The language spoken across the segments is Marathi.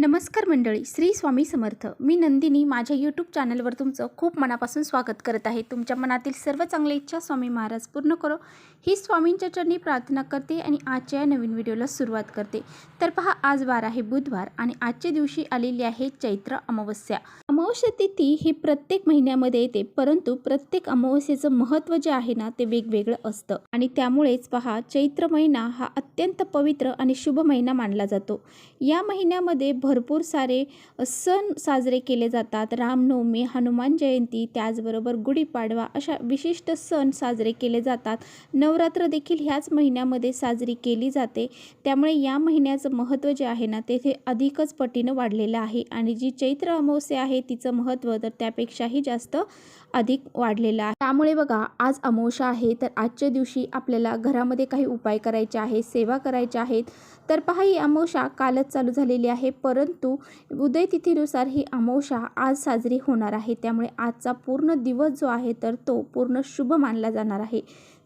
नमस्कार मंडळी श्री स्वामी समर्थ. मी नंदिनी माझ्या यूट्यूब चॅनलवर तुमचं खूप मनापासून स्वागत करत आहे. तुमच्या मनातील सर्व चांगल्या इच्छा स्वामी महाराज पूर्ण करो. ही स्वामींच्या चरणी प्रार्थना करते आणि आजच्या या नवीन व्हिडिओला सुरुवात करते. तर पहा आज वार आहे बुधवार आणि आजच्या दिवशी आलेली आहे चैत्र अमावस्या. अमावस्या तिथी ही प्रत्येक महिन्यामध्ये येते परंतु प्रत्येक अमावस्येचं महत्त्व जे आहे ना ते वेगवेगळं असतं. आणि त्यामुळेच पहा चैत्र महिना हा अत्यंत पवित्र आणि शुभ महिना मानला जातो. या महिन्यामध्ये भरपूर सारे सण साजरे केले जातात. रामनवमी हनुमान जयंती त्याचबरोबर गुढीपाडवा अशा विशिष्ट सण साजरे केले जातात. नवरात्र देखील ह्याच महिन्यामध्ये साजरी केली जाते. त्यामुळे या महिन्याचं महत्त्व जे आहे ना तेथे अधिकच पटीनं वाढलेलं आहे आणि जी चैत्र अमावस्या आहे तिचं महत्त्व तर त्यापेक्षाही जास्त अधिक वाढलेलं आहे. त्यामुळे बघा आज अमावस्या आहे तर आजच्या दिवशी आपल्याला घरामध्ये काही उपाय करायचे आहेत सेवा करायच्या आहेत. तर पहा ही अमावस्या कालच चालू झालेली आहे. परत उदय तिथीनुसार ही अमावस्या आज साजरी होणार आहे. त्यामुळे आजचा पूर्ण दिवस जो आहे तर तो पूर्ण शुभ मानला जाणार आहे.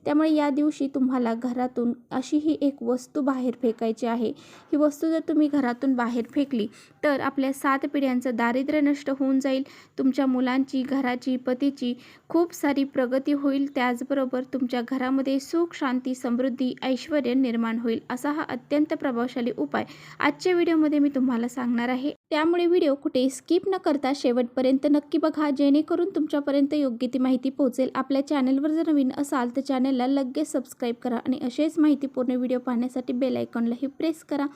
त्यामुळे या दिवशी तुम्हाला घरातून अशी ही एक वस्तू बाहेर फेकायची आहे. ही वस्तू जर तुम्ही घरातून बाहेर फेकली तर आपल्या सात पिढ्यांचं दारिद्र्य नष्ट होऊन जाईल. तुमच्या मुलांची घराची पतीची खूप सारी प्रगती होईल. त्याचबरोबर तुमच्या घरामध्ये सुख शांती समृद्धी ऐश्वर निर्माण होईल. असा हा अत्यंत प्रभावशाली उपाय आजच्या व्हिडिओमध्ये मी तुम्हाला सांगणार आहे. त्यामुळे व्हिडिओ कुठे स्किप न करता शेवटपर्यंत नक्की बघा जेणेकरून तुमच्यापर्यंत योग्य ती माहिती पोहोचेल. आपल्या चॅनलवर जर नवीन असाल तर चॅनलला लगेच सबस्क्राईब करा आणि असेच माहितीपूर्ण व्हिडिओ पाहण्यासाठी बेल आयकॉनलाही प्रेस करा.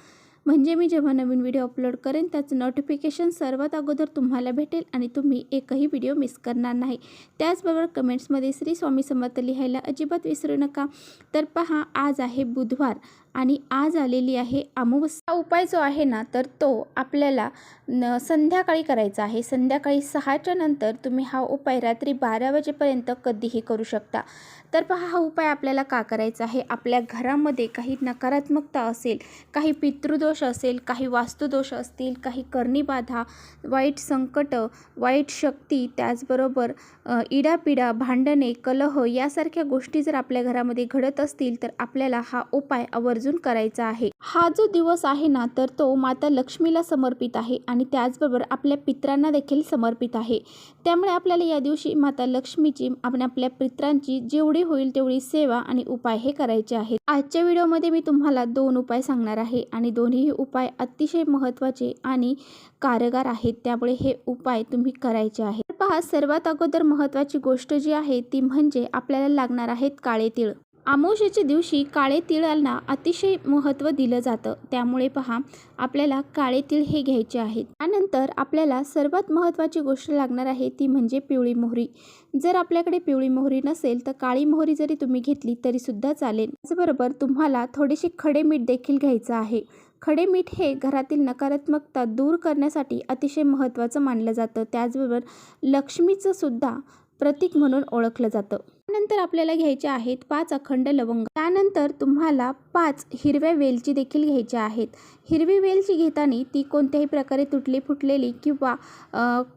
म्हणजे मी जेव्हा नवीन व्हिडिओ अपलोड करेन त्याचं नोटिफिकेशन सर्वात अगोदर तुम्हाला भेटेल आणि तुम्ही एकही व्हिडिओ मिस करणार नाही. त्याचबरोबर कमेंट्समध्ये श्री स्वामी समर्थ लिहायला अजिबात विसरू नका. तर पहा आज आहे बुधवार. आणि आज आलेली आहे अमावस्या. हा उपाय जो आहे ना तर तो आपल्याला न संध्याकाळी करायचा आहे. संध्याकाळी सहाच्या नंतर तुम्ही हा उपाय रात्री बारा वाजेपर्यंत कधीही करू शकता. तर पहा हा उपाय आपल्याला का करायचा आहे? आपल्या घरामध्ये काही नकारात्मकता असेल काही पितृदोष असेल काही वास्तुदोष असतील काही करणीबाधा वाईट संकट वाईट शक्ती त्याचबरोबर इडापिडा भांडणे कलह यासारख्या गोष्टी जर आपल्या घरामध्ये घडत असतील तर आपल्याला हा उपाय आवर्जून करायचा आहे. हा जो दिवस आहे ना तर तो माता लक्ष्मीला समर्पित आहे आणि त्याचबरोबर आपल्या पित्रांना देखील समर्पित आहे. त्यामुळे आपल्याला या दिवशी माता लक्ष्मीची आपण आपल्या पित्रांची जेवढी होईल तेवढी सेवा आणि उपाय हे करायचे आहेत. आजच्या व्हिडिओमध्ये मी तुम्हाला दोन उपाय सांगणार आहे आणि दोन्ही उपाय अतिशय महत्त्वाचे आणि कारगार आहेत. त्यामुळे हे उपाय तुम्ही करायचे आहेत. पहा सर्वात अगोदर महत्त्वाची गोष्ट जी आहे ती म्हणजे आपल्याला लागणार आहेत काळे तीळ. अमावस्येच्या दिवशी काळे तिळांना अतिशय महत्त्व दिलं जातं. त्यामुळे पहा आपल्याला काळे तीळ हे घ्यायचे आहेत. त्यानंतर आपल्याला सर्वात महत्त्वाची गोष्ट लागणार आहे ती म्हणजे पिवळी मोहरी. जर आपल्याकडे पिवळी मोहरी नसेल तर काळी मोहरी जरी तुम्ही घेतली तरी सुद्धा चालेल. त्याचबरोबर तुम्हाला थोडेसे खडे मीठ देखील घ्यायचं आहे. खडे मीठ हे घरातील नकारात्मकता दूर करण्यासाठी अतिशय महत्त्वाचं मानलं जातं. त्याचबरोबर लक्ष्मीचं सुद्धा प्रतीक म्हणून ओळखलं जातं. त्यानंतर आपल्याला घ्यायचे आहेत पाच अखंड लवंग. त्यानंतर तुम्हाला पाच हिरव्या वेलची देखील घ्यायच्या आहेत. हिरवी वेलची घेताना ती कोणत्याही प्रकारे तुटली फुटलेली किंवा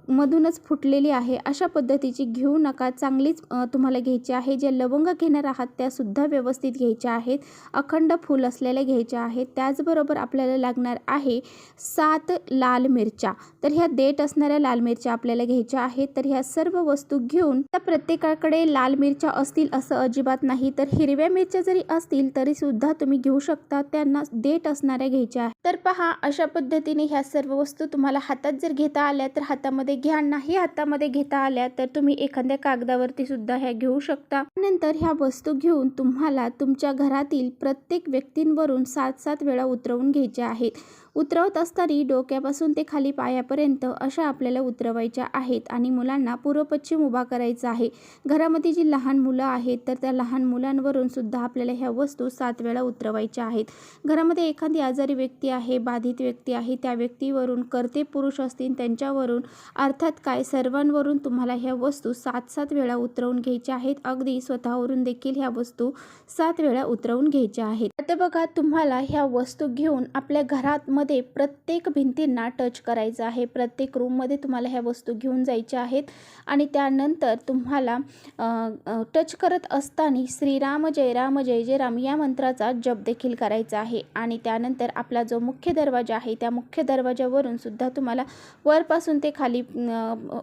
मधूनच फुटलेली आहे अशा पद्धतीची घेऊ नका. चांगलीच तुम्हाला घ्यायची आहे. ज्या लवंग घेणार आहात त्यासुद्धा व्यवस्थित घ्यायच्या आहेत. अखंड फूल असलेल्या घ्यायच्या आहेत. त्याचबरोबर आपल्याला लागणार आहे सात लाल मिरच्या. तर ह्या देठ असणाऱ्या लाल मिरच्या आपल्याला घ्यायच्या आहेत. तर ह्या सर्व वस्तू घेऊन त्या प्रत्येकाकडे लाल मिरच्या असतील असं अजिबात नाही. तर हिरव्या मिरच्या जरी असतील तरी सुद्धा तुम्ही घेऊ शकता. त्यांना डेट असणाऱ्या घ्यायच्या आहेत. तर पहा अशा पद्धतीने ह्या सर्व वस्तू तुम्हाला हातात जर घेता आल्या तर हातामध्ये घ्या. नाही हातामध्ये घेता आल्या तर तुम्ही एखाद्या कागदावरती सुद्धा ह्या घेऊ शकता. नंतर ह्या वस्तू घेऊन तुम्हाला तुमच्या घरातील प्रत्येक व्यक्तींवरून सात सात वेळा उतरवून घ्यायच्या आहेत. उतरवत असताना डोक्यापासून ते खाली पायापर्यंत अशा आपल्याला उतरवायच्या आहेत आणि मुलांना पूर्वपश्चिम उभा करायचा आहे. घरामध्ये जी लहान मुलं आहेत तर त्या लहान मुलांवरून सुद्धा आपल्याला ह्या वस्तू सात वेळा उतरवायच्या आहेत. घरामध्ये एखादी आजारी व्यक्ती आहे बाधित व्यक्ती आहे त्या व्यक्तीवरून कर्ते पुरुष असतील त्यांच्यावरून अर्थात काय सर्वांवरून तुम्हाला ह्या वस्तू सात सात वेळा उतरवून घ्यायच्या आहेत. अगदी स्वतःवरून देखील ह्या वस्तू सात वेळा उतरवून घ्यायच्या आहेत. आता बघा तुम्हाला ह्या वस्तू घेऊन आपल्या घरात रूममध्ये प्रत्येक भिंतींना टच करायचं आहे. प्रत्येक रूममध्ये तुम्हाला ह्या वस्तू घेऊन जायच्या आहेत. आणि त्यानंतर तुम्हाला टच करत असताना श्रीराम जय राम जय जय राम या मंत्राचा जप देखील करायचा आहे. आणि त्यानंतर आपला जो मुख्य दरवाजा आहे त्या मुख्य दरवाजावरून सुद्धा तुम्हाला वरपासून ते खाली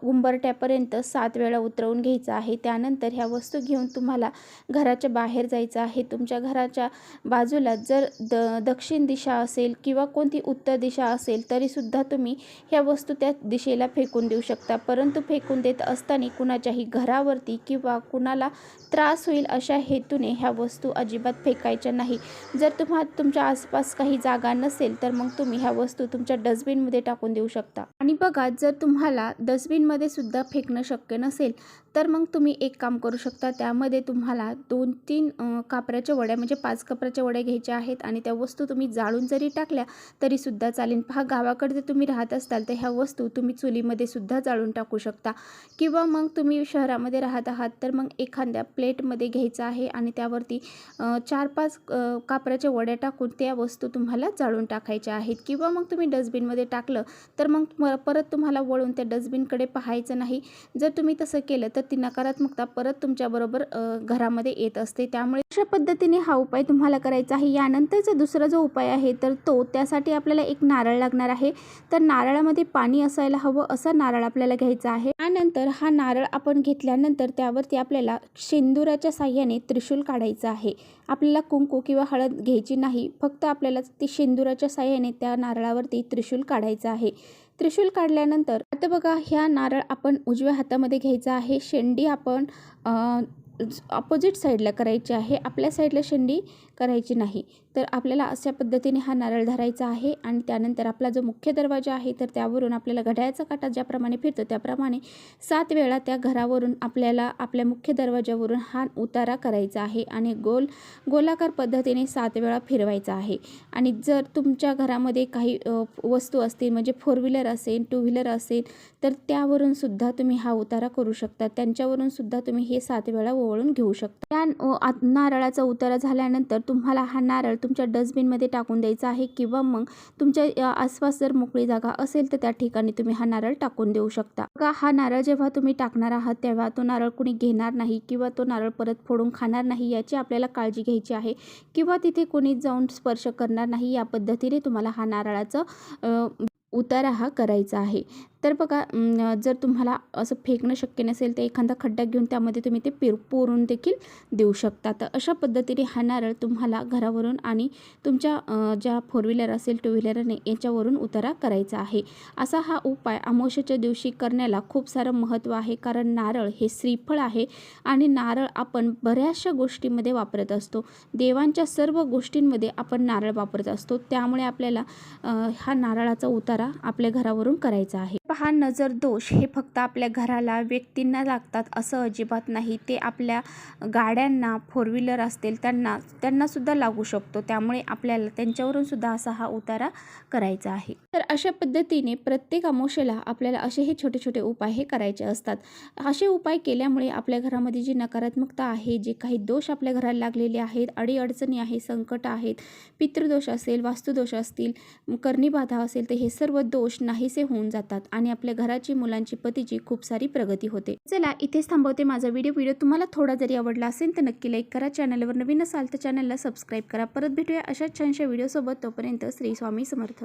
उंबरट्यापर्यंत सात वेळा उतरवून घ्यायचं आहे. त्यानंतर ह्या वस्तू घेऊन तुम्हाला घराच्या बाहेर जायचं आहे. तुमच्या घराच्या बाजूला जर द दक्षिण दिशा असेल किंवा कोणती उत्तर दिशा असेल तरीसुद्धा तुम्ही ह्या वस्तू त्या दिशेला फेकून देऊ शकता. परंतु फेकून देत असताना कुणाच्याही घरावरती किंवा कुणाला त्रास होईल अशा हेतूने ह्या वस्तू अजिबात फेकायच्या नाही. जर तुम्हा तुमच्या आसपास काही जागा नसेल तर मग तुम्ही ह्या वस्तू तुमच्या डस्टबिनमध्ये टाकून देऊ शकता. आणि बघा जर तुम्हाला डस्टबिनमध्ये सुद्धा फेकणं शक्य नसेल तर मग तुम्ही एक काम करू शकता त्यामध्ये तुम्हाला दोन तीन कापऱ्याच्या कापराच्या वड्या म्हणजे पाच कापराच्या वड्या घ्यायच्या आहेत आणि त्या वस्तू तुम्ही जाळून जरी टाकल्या तरीसुद्धा चालेल. पहा गावाकडे जर तुम्ही राहत असाल तर ह्या वस्तू तुम्ही चुलीमध्ये सुद्धा जाळून टाकू शकता. किंवा मग तुम्ही शहरामध्ये राहत आहात तर मग एखाद्या प्लेटमध्ये घ्यायचं आहे आणि त्यावरती चार पाच कापऱ्याच्या कापराच्या वड्या टाकून त्या वस्तू तुम्हाला जाळून टाकायच्या आहेत. किंवा मग तुम्ही डस्टबिनमध्ये टाकलं तर मग म- परत तुम्हाला वळून त्या डस्टबिनकडे पाहायचं नाही. जर तुम्ही तसं केलं तर ती नकारात्मकता परत तुमच्याबरोबर घरामध्ये येत असते. त्यामुळे अशा पद्धतीने हा उपाय तुम्हाला करायचा आहे. यानंतरचा दुसरा जो उपाय आहे तर तो त्यासाठी आपल्याला एक नारळ लागणार आहे. तर नारळामध्ये पाणी असायला हवं असा नारळ आपल्याला घ्यायचा आहे. त्यानंतर हा नारळ आपण घेतल्यानंतर त्यावरती आपल्याला शेंदुराच्या साह्याने त्रिशूल काढायचं आहे. आपल्याला कुंकू किंवा हळद घ्यायची नाही. फक्त आपल्याला ती शेंदुराच्या साह्याने त्या नारळावरती त्रिशूल काढायचं आहे. त्रिशूल काढल्यानंतर आता बघा ह्या नारळ आपण उजव्या हातामध्ये घ्यायचा आहे. शेंडी आपण अपोजिट साईडला करायची आहे. आपल्या साईडला शेंडी करायची नाही. तर आपल्याला अशा पद्धतीने हा नारळ धरायचा आहे आणि त्यानंतर आपला जो मुख्य दरवाजा आहे तर त्यावरून आपल्याला घड्याळाचा काटा ज्याप्रमाणे फिरतो त्याप्रमाणे सात वेळा त्या घरावरून आपल्याला आपल्या मुख्य दरवाजावरून हा उतारा करायचा आहे आणि गोल गोलाकार पद्धतीने सात वेळा फिरवायचा आहे. आणि जर तुमच्या घरामध्ये काही वस्तू असतील म्हणजे फोर व्हीलर असेल टू व्हीलर असेल तर त्यावरून सुद्धा तुम्ही हा उतारा करू शकता. त्यांच्यावरून सुद्धा तुम्ही हे सात वेळा ओवळून घेऊ शकता. या नारळाचा उतारा झाल्यानंतर तुम्हाला हा नारळ तुमच्या डस्टबिनमध्ये टाकून द्यायचा आहे किंवा मग तुमच्या आसपास जर मोकळी जागा असेल तर त्या ठिकाणी तुम्ही हा नारळ टाकून देऊ शकता. का हा नारळ जेव्हा तुम्ही टाकणार आहात तेव्हा तो नारळ कुणी घेणार नाही किंवा तो नारळ परत फोडून खाणार नाही याची आपल्याला काळजी घ्यायची आहे किंवा तिथे कोणी जाऊन स्पर्श करणार नाही या पद्धतीने तुम्हाला हा नारळाचं उतारा हा करायचा आहे. तर बघा जर तुम्हाला असं फेकणं शक्य नसेल तर एखादा खड्डा घेऊन त्यामध्ये तुम्ही ते पेर पुरून देखील देऊ शकता. तर अशा पद्धतीने हा नारळ तुम्हाला घरावरून आणि तुमच्या ज्या फोर व्हीलर असेल टू व्हीलरने याच्यावरून उतारा करायचा आहे. असा हा उपाय अमावश्याच्या दिवशी करण्याला खूप सारं महत्त्व आहे. कारण नारळ हे श्रीफळ आहे आणि नारळ आपण बऱ्याचशा गोष्टींमध्ये वापरत असतो. देवांच्या सर्व गोष्टींमध्ये आपण नारळ वापरत असतो. त्यामुळे आपल्याला हा नारळाचा उतारा आपल्या घरावरून करायचा आहे. पहा नजर दोष. हे फक्त आपल्या घराला व्यक्तींना लागतात असं अजिबात नाही. ते आपल्या गाड्यांना फोर व्हीलर असतील त्यांना त्यांनासुद्धा लागू शकतो. त्यामुळे आपल्याला त्यांच्यावरून सुद्धा असा हा उतारा करायचा आहे. तर अशा पद्धतीने प्रत्येक अमोशेला आपल्याला असे हे छोटे छोटे उपाय हे करायचे असतात. असे उपाय केल्यामुळे आपल्या घरामध्ये जी नकारात्मकता आहे जे काही दोष आपल्या घराला लागलेले आहेत अडीअडचणी आहे संकट आहेत पितृदोष असेल वास्तुदोष असतील कर्णीबाधा असेल तर हे सर्व दोष नाहीसे होऊन जातात. आणि आपल्या घराची मुलांची पतीची खूप सारी प्रगती होते. चला इथेच थांबवते माझा व्हिडिओ व्हिडिओ तुम्हाला थोडा जरी आवडला असेल तर नक्की लाईक करा. चॅनलवर नवीन असाल तर चॅनलला सबस्क्राईब करा. परत भेटूया अशाच छानशा व्हिडिओसोबत तोपर्यंत श्री स्वामी समर्थ.